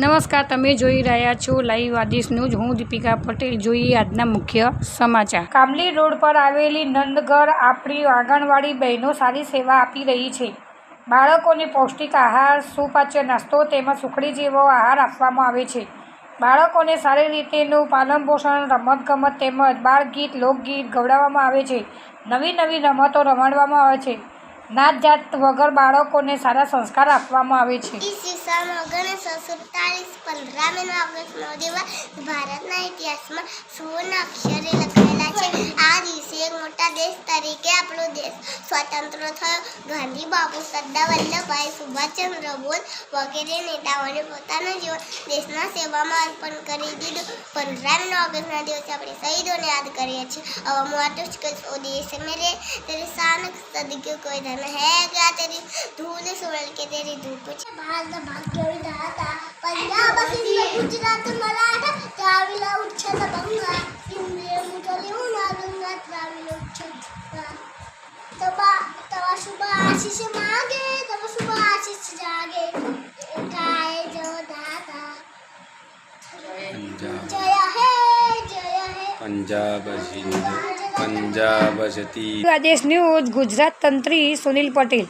નમસ્કાર, તમે જોઈ રહ્યા છો લાઈવ આદેશ ન્યૂઝ. હું દીપિકા પટેલ. જોઈએ આજના મુખ્ય સમાચાર. કામલી રોડ પર આવેલી નંદગર આપણી આંગણવાડી બહેનો સારી સેવા આપી રહી છે. બાળકોને પૌષ્ટિક આહાર, સુપાચ્ય નાસ્તો તેમજ સુખડી જેવો આહાર આપવામાં આવે છે. બાળકોને સારી રીતેનું પાલન પોષણ, રમતગમત તેમજ બાળગીત, લોકગીત ગવડાવવામાં આવે છે. નવી નવી રમતો રમાડવામાં આવે છે. નાત જાત વગર બાળકોને સારા સંસ્કાર આપવામાં આવે છે. ઈસવીસન ઓગસ્ટનો દિવસ ભારતના ઇતિહાસમાં સુવર્ણ અક્ષરે લખાયેલા છે. આ દિવસે મોટા દેશ તરીકે આપણો દેશ સ્વતંત્ર થયો. ગાંધી સરદાર વલ્લભભાઈ સુભાષચંદ્ર બોઝ વગેરે નેતાઓને પોતાનું જીવન દેશના સેવામાં અર્પણ કરી દીધું. પંદરમી ઓગસ્ટના દિવસે આપણે શહીદોને યાદ કરીએ છીએ. હવે હું દેશ મેરે તેરે સાનક સદગ્યો કોઈ है क्या तेरी धूल सोल के तेरी धूप भारत तो भाग के भी रहा था पंजाब गुजरात मराठा द्राविड़ उच्छेद बंगा। इंद्रिय मुदलियों नालुंगा द्राविड़ उच्छेद तब तो तब तो सुबह आशीष मांगे तब सुबह आशीष जागे। गाय जो दादा। जय है जय है। पंजाब ज़िंदा પંજાબ જતી. આદેશ ન્યૂઝ ગુજરાત તંત્રી સુનિલ પટેલ.